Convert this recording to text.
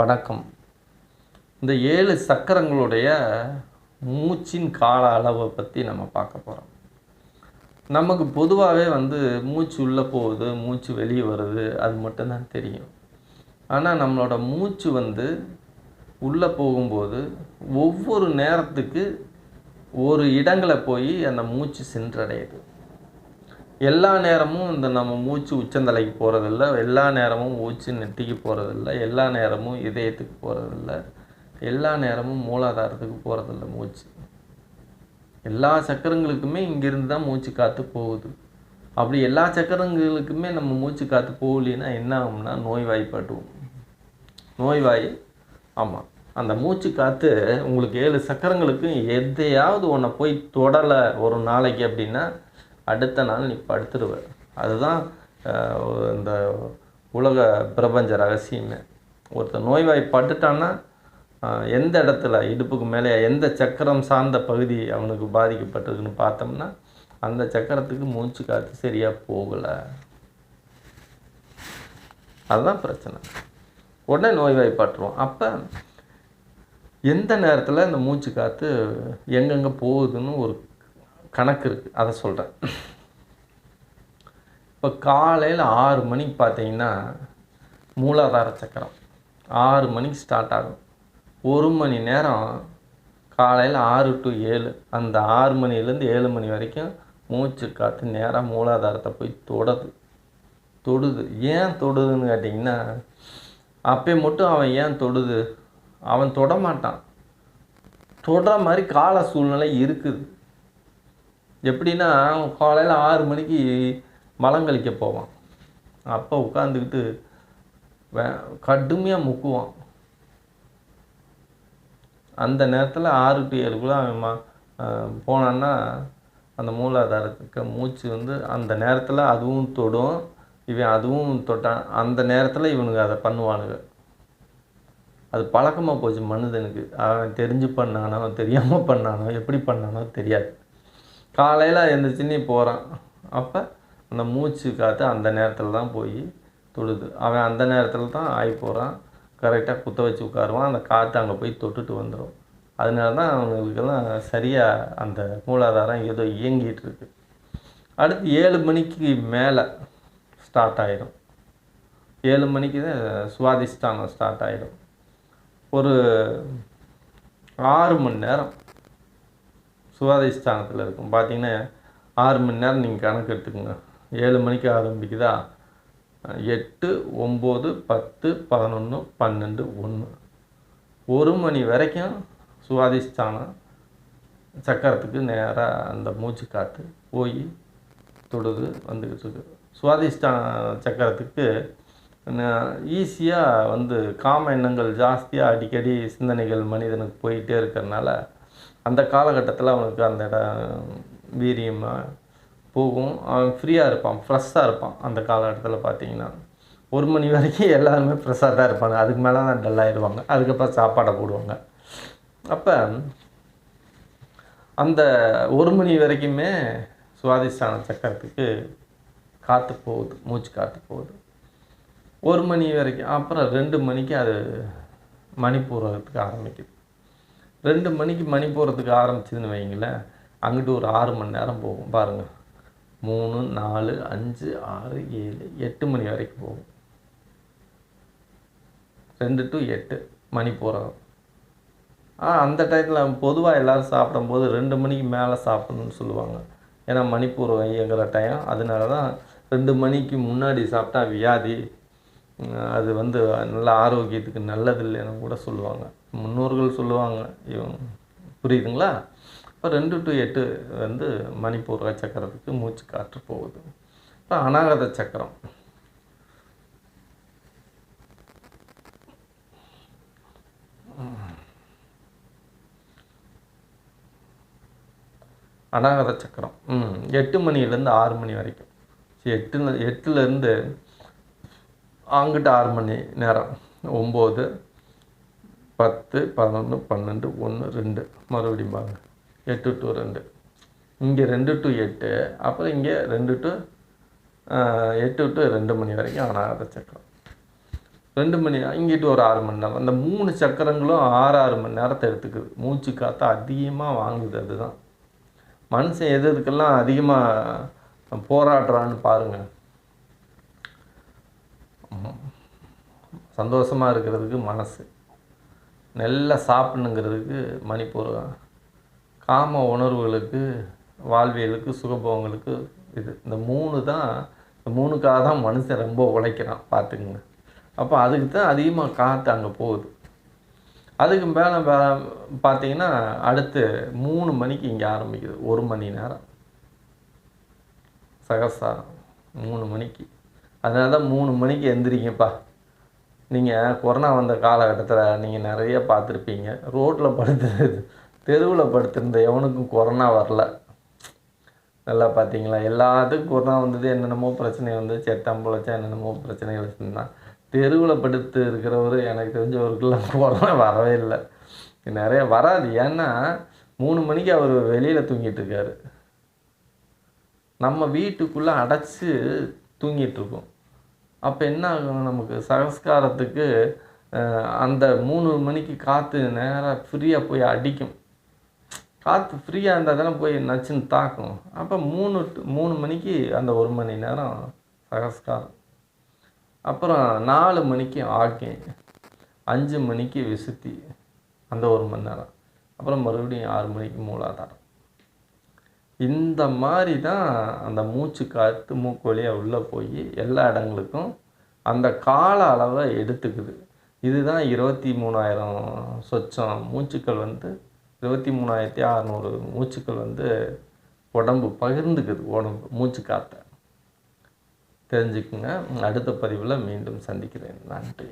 வணக்கம். இந்த ஏழு சக்கரங்களுடைய மூச்சின் கால அளவை பற்றி நம்ம பார்க்க போகிறோம் நமக்கு பொதுவாகவே வந்து மூச்சு உள்ளே போகுது மூச்சு வெளியே வருது அது மட்டும்தான் தெரியும். ஆனால் நம்மளோட மூச்சு வந்து உள்ளே போகும்போது ஒவ்வொரு நேரத்துக்கு ஒரு இடங்களை போய் அந்த மூச்சு சென்றடையுது. எல்லா நேரமும் இந்த நம்ம மூச்சு உச்சந்தலைக்கு போகிறதில்ல எல்லா நேரமும் மூச்சு நெட்டிக்கு போகிறதில்ல எல்லா நேரமும் இதயத்துக்கு போகிறதில்ல எல்லா நேரமும் மூலாதாரத்துக்கு போகிறதில்ல மூச்சு. எல்லா சக்கரங்களுக்குமே இங்கேருந்து தான் மூச்சு காற்று போகுது. அப்படி எல்லா சக்கரங்களுக்குமே நம்ம மூச்சு காற்று போகலைன்னா என்ன ஆகும்னா நோய்வாய்ப்பட்டுவோம் நோய்வாய் ஆமாம் அந்த மூச்சு காற்று உங்களுக்கு ஏழு சக்கரங்களுக்கும் எதையாவது ஒன்றை போய் தொடலை ஒரு நாளைக்கு அப்படின்னா அடுத்த நாள் நீ படுத்துடுவ. அதுதான் இந்த உலக பிரபஞ்ச ரகசியமே. ஒருத்தர் நோய்வாய்ப்பட்டுட்டான்னா எந்த இடத்துல இடுப்புக்கு மேலே எந்த சக்கரம் சார்ந்த பகுதி அவனுக்கு பாதிக்கப்பட்டிருக்குன்னு பார்த்தோம்னா அந்த சக்கரத்துக்கு மூச்சு காற்று சரியாக போகலை. அதுதான் பிரச்சனை. உடனே நோய்வாய்ப்பட்டுருவோம் அப்போ எந்த நேரத்தில் இந்த மூச்சு காற்று எங்கெங்கே போகுதுன்னு ஒரு கணக்கு இருக்குது அதை சொல்கிறேன் இப்போ காலையில் ஆறு மணிக்கு பார்த்தீங்கன்னா மூலாதார சக்கரம். ஆறு மணிக்கு ஸ்டார்ட் ஆகும். ஒரு மணி நேரம் காலையில் ஆறு டு ஏழு. அந்த ஆறு மணிலேருந்து ஏழு மணி வரைக்கும் மூச்சு காற்று நேராக மூலாதாரத்தை போய் தொடுது. தொடுது. ஏன் தொடுதுன்னு கேட்டிங்கன்னா அப்போ மட்டும் அவன் ஏன் தொடுது? அவன் தொட மாட்டான். தொடுற மாதிரி கால சூழ்நிலை இருக்குது. எப்படின்னா அவன் காலையில் ஆறு மணிக்கு மலங்கழிக்க போவான். அப்போ உட்காந்துக்கிட்டு வே கடுமையாக முக்குவான். அந்த நேரத்தில் ஆறு டு ஏழுக்குள்ள அவன் ம போனான்னா அந்த மூலாதாரத்துக்கு மூச்சு வந்து அந்த நேரத்தில் அதுவும் தொடும் இவன் அதுவும் தொட்டான். அந்த நேரத்தில் இவனுங்க அதை பண்ணுவானுங்க. அது பழக்கமாக போச்சு மனிதனுக்கு. அவன் தெரிஞ்சு பண்ணானோ தெரியாமல் பண்ணானோ எப்படி பண்ணானோ தெரியாது. காலையில் எந்திரிச்சுன்னு போகிறான் அப்போ அந்த மூச்சு காற்று அந்த நேரத்தில் தான் போய் தொடுது. அவன் அந்த நேரத்தில் தான் ஆகி போகிறான் கரெக்டாக குத்த வச்சு உட்காருவான். அந்த காற்று அங்கே போய் தொட்டுட்டு வந்துடும் அதனால தான் அவங்களுக்கெல்லாம் சரியாக அந்த மூலாதாரம் ஏதோ இயங்கிட்டு இருக்கு. அடுத்து ஏழு மணிக்கு மேலே ஸ்டார்ட் ஆகிடும் ஏழு மணிக்கு தான் சுவாதிஷ்டானம் ஸ்டார்ட் ஆகிடும் ஒரு ஆறு மணி நேரம். சுவாதிஷ்டானத்தில் இருக்கும். பார்த்தீங்கன்னா ஆறு மணி நேரம் நீங்கள் கணக்கு எடுத்துக்கோங்க. ஏழு மணிக்கு ஆரம்பிக்குதா? எட்டு ஒம்பது பத்து பதினொன்று பன்னெண்டு ஒன்று ஒரு மணி வரைக்கும் சுவாதிஷ்டானம் சக்கரத்துக்கு நேராக அந்த மூச்சு காற்று போய் தொடுது வந்துக்கிட்டு இருக்கு. சுவாதிஷ்டான சக்கரத்துக்கு ஈஸியாக வந்து காம எண்ணங்கள் ஜாஸ்தியாக அடிக்கடி சிந்தனைகள் மனிதனுக்கு போயிட்டே இருக்கிறனால அந்த காலகட்டத்தில் அவனுக்கு அந்த இடம் வீரியமாக போகும். அவன் ஃப்ரீயாக இருப்பான் ஃப்ரெஷ்ஷாக இருப்பான் அந்த காலகட்டத்தில் பார்த்தீங்கன்னா ஒரு மணி வரைக்கும் எல்லாருமே ஃப்ரெஷ்ஷாக தான் இருப்பாங்க. அதுக்கு மேலே தான் டல்லாகிடுவாங்க அதுக்கப்புறம் சாப்பாடை போடுவாங்க. அப்போ அந்த ஒரு மணி வரைக்குமே சுவாதிஷ்டான சக்கரத்துக்கு காற்று போகுது மூச்சு காற்று போகுது. ஒரு மணி வரைக்கும் அப்புறம் ரெண்டு மணிக்கு அது மணி ஆரம்பிக்குது. ரெண்டு மணிக்கு மணி போகிறதுக்கு ஆரம்பிச்சதுன்னு வைங்களேன் அங்கிட்டு ஒரு ஆறு மணி நேரம் போகும். பாருங்கள் மூணு நாலு அஞ்சு ஆறு ஏழு எட்டு மணி வரைக்கும் போகும். ரெண்டு டு எட்டு மணி போகிறோம் ஆ அந்த டயத்தில் பொதுவாக எல்லோரும் சாப்பிடும்போது ரெண்டு மணிக்கு மேலே சாப்பிடணும்னு சொல்லுவாங்க. ஏன்னா மணிப்பூர்வம் இயங்குகிற டைம் அதனால தான் ரெண்டு மணிக்கு முன்னாடி சாப்பிட்டா வியாதி அது வந்து நல்ல ஆரோக்கியத்துக்கு நல்லதில்லைன்னு கூட சொல்லுவாங்க. முன்னோர்கள் சொல்லுவாங்க. இவங்க புரியுதுங்களா? இப்போ ரெண்டு டு எட்டு வந்து மணிப்பூர்வ சக்கரத்துக்கு மூச்சு காற்று போகுது. இப்போ அநாகத சக்கரம். அனாகத சக்கரம். எட்டு மணிலேருந்து ஆறு மணி வரைக்கும். எட்டு எட்டுலேருந்து அங்கிட்டு ஆறு மணி நேரம். ஒம்பது பத்து பதினொன்று பன்னெண்டு ஒன்று ரெண்டு. மறுபடியும் பாருங்க. எட்டு டு ரெண்டு. இங்கே ரெண்டு டு எட்டு. அப்புறம் இங்கே ரெண்டு டு எட்டு டு ரெண்டு மணி வரைக்கும் அனாத சக்கரம். ரெண்டு மணி இங்கிட்டு ஒரு ஆறு மணி நேரம். அந்த மூணு சக்கரங்களும் ஆறு ஆறு மணி நேரத்தை எடுத்துக்குது. மூச்சு காற்று அதிகமாக வாங்குது அதுதான். மனுஷன் எது எதுக்கெல்லாம் அதிகமாக போராடுறான்னு பாருங்கள் சந்தோஷமாக இருக்கிறதுக்கு மனசு. நல்லா சாப்பிடணுங்கிறதுக்கு மணிப்பூர்வம் காம உணர்வுகளுக்கு வாழ்வியலுக்கு சுகபோகங்களுக்கு இது. இந்த மூணு தான் இந்த மூணுக்காக தான் மனுஷன் ரொம்ப உழைக்கிறான் பார்த்துக்குங்க. அப்போ அதுக்கு தான் அதிகமாக காற்று அங்கே போகுது. அதுக்கு மேலே பார்த்தீங்கன்னா அடுத்து மூணு மணிக்கு இங்கே ஆரம்பிக்குது. ஒரு மணி நேரம். சகசாரம். மூணு மணிக்கு. அதனால தான் மூணு மணிக்கு எந்திரிங்கப்பா. நீங்கள் கொரோனா வந்த காலகட்டத்தில் நீங்கள் நிறைய பார்த்துருப்பீங்க. ரோட்டில் படுத்து தெருவில் படுத்திருந்த எவனுக்கும் கொரோனா வரல. நல்லா பார்த்தீங்களா? எல்லாத்துக்கும் கொரோனா வந்தது என்னென்னமோ பிரச்சனை வந்து செத்தம் பொழைச்சா என்னென்னமோ பிரச்சனைகள் இருந்தான் தெருவில் படுத்து இருக்கிறவர் எனக்கு தெரிஞ்சவருக்கெல்லாம் கொரோனா வரவே இல்லை. நிறைய வராது. ஏன்னா மூணு மணிக்கு அவர் வெளியில் தூங்கிட்டு இருக்காரு. நம்ம வீட்டுக்குள்ளே அடைச்சி தூங்கிட்டு இருக்கோம். அப்போ என்ன ஆகும் நமக்கு சகஸ்காரத்துக்கு அந்த மூணு மணிக்கு காற்று நேராக ஃப்ரீயாக போய் அடிக்கும். காற்று ஃப்ரீயாக இருந்தால் தானே போய் நச்சுன்னு தாக்கும். அப்போ மூணு மூணு மணிக்கு அந்த ஒரு மணி நேரம் சகஸ்காரம் அப்புறம் நாலு மணிக்கு ஆக்கியம் அஞ்சு மணிக்கு விசுத்தி அந்த ஒரு மணி நேரம். அப்புறம் மறுபடியும் ஆறு மணிக்கு மூலாதாரம். இந்த மாதிரி தான் அந்த மூச்சு காற்று மூக்கு வழியாக உள்ளே போய் எல்லா இடங்களுக்கும் அந்த கால அளவை எடுத்துக்குது. இதுதான் இருபத்தி மூணாயிரம் சொச்சம் மூச்சுக்கள் வந்து இருபத்தி மூணாயிரத்தி அறநூறு மூச்சுக்கள் வந்து உடம்பு பகிர்ந்துக்குது உடம்பு மூச்சு காற்றை தெரிஞ்சுக்குங்க. அடுத்த பதிவில் மீண்டும் சந்திக்கிறேன். நன்றி.